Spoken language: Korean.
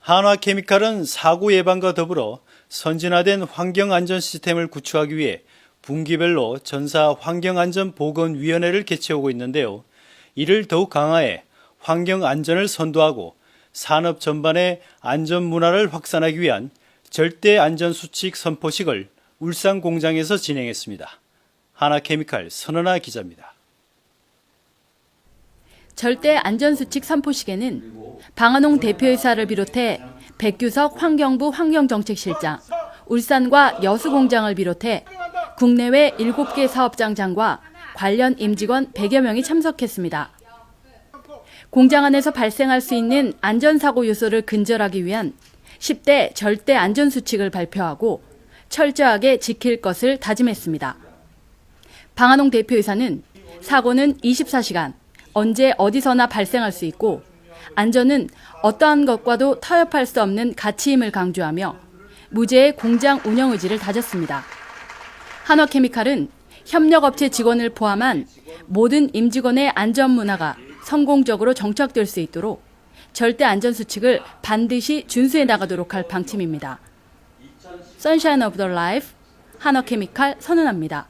한화케미칼은 사고 예방과 더불어 선진화된 환경안전 시스템을 구축하기 위해 분기별로 전사 환경안전보건위원회를 개최하고 있는데요. 이를 더욱 강화해 환경안전을 선도하고 산업 전반의 안전 문화를 확산하기 위한 절대 안전 수칙 선포식을 울산 공장에서 진행했습니다. 하나케미칼 선은아 기자입니다. 절대 안전수칙 선포식에는 방한홍 대표이사를 비롯해 백규석 환경부 환경정책실장, 울산과 여수공장을 비롯해 국내외 7개 사업장장과 관련 임직원 100여 명이 참석했습니다. 공장 안에서 발생할 수 있는 안전사고 요소를 근절하기 위한 10대 절대 안전수칙을 발표하고 철저하게 지킬 것을 다짐했습니다. 방한홍 대표이사는 사고는 24시간, 언제 어디서나 발생할 수 있고 안전은 어떠한 것과도 타협할 수 없는 가치임을 강조하며 무죄의 공장 운영 의지를 다졌습니다. 한화케미칼은 협력업체 직원을 포함한 모든 임직원의 안전 문화가 성공적으로 정착될 수 있도록 절대 안전 수칙을 반드시 준수해 나가도록 할 방침입니다. 선샤인 오브 더 라이프 한화케미칼 선언합니다.